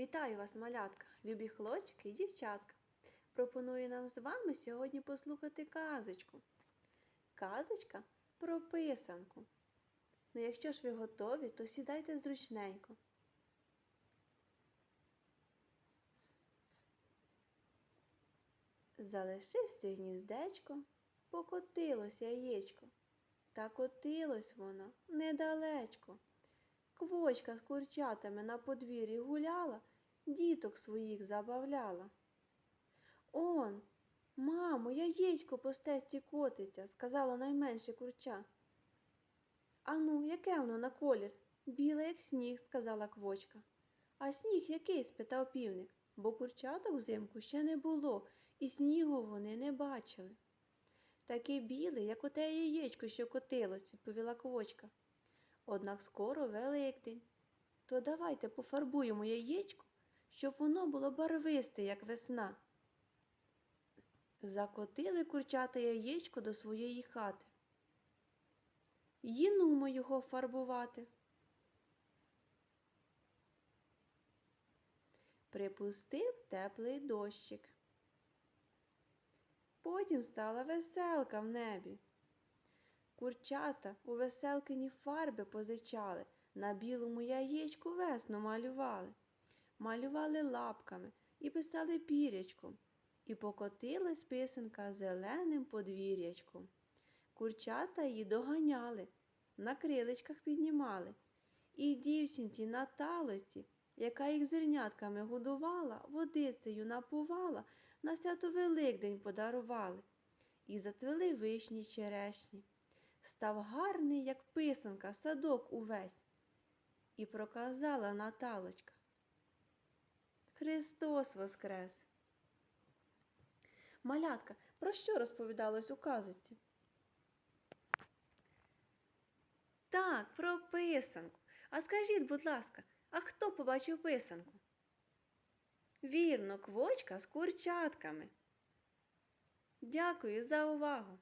Вітаю вас, малятка, любі хлопчики і дівчатка. Пропоную нам з вами сьогодні послухати казочку. Казочка про писанку. Ну, якщо ж ви готові, то сідайте зручненько. Залишився гніздечко, покотилось яєчко. Та котилось воно недалечко. Квочка з курчатами на подвір'ї гуляла, діток своїх забавляла. Он, мамо, яєчко по стесті котиться, сказала найменше курча. Ану, яке воно на колір? Біле, як сніг, сказала квочка. А сніг який? спитав півник, бо курчаток взимку ще не було, і снігу вони не бачили. Такий білий, як оте яєчко, що котилось, відповіла квочка. Однак скоро Великдень. То давайте пофарбуємо яєчко, щоб воно було барвисте, як весна. Закотили курчата яєчко до своєї хати. Їнумо його фарбувати. Припустив теплий дощик. Потім стала веселка в небі. Курчата у веселкині фарби позичали, на білому яєчку весну малювали. Малювали лапками і писали пірячком, і покотилась писанка зеленим подвір'ячком. Курчата її доганяли, на крилечках піднімали. І дівчинці на Наталиці, яка їх зернятками годувала, водицею напувала, на свято Великдень подарували. І зацвели вишні черешні. Став гарний, як писанка, садок увесь. І проказала Наталочка. Христос воскрес! Малятка, про що розповідалось у казочці? Так, про писанку. А скажіть, будь ласка, а хто побачив писанку? Вірно, квочка з курчатками. Дякую за увагу!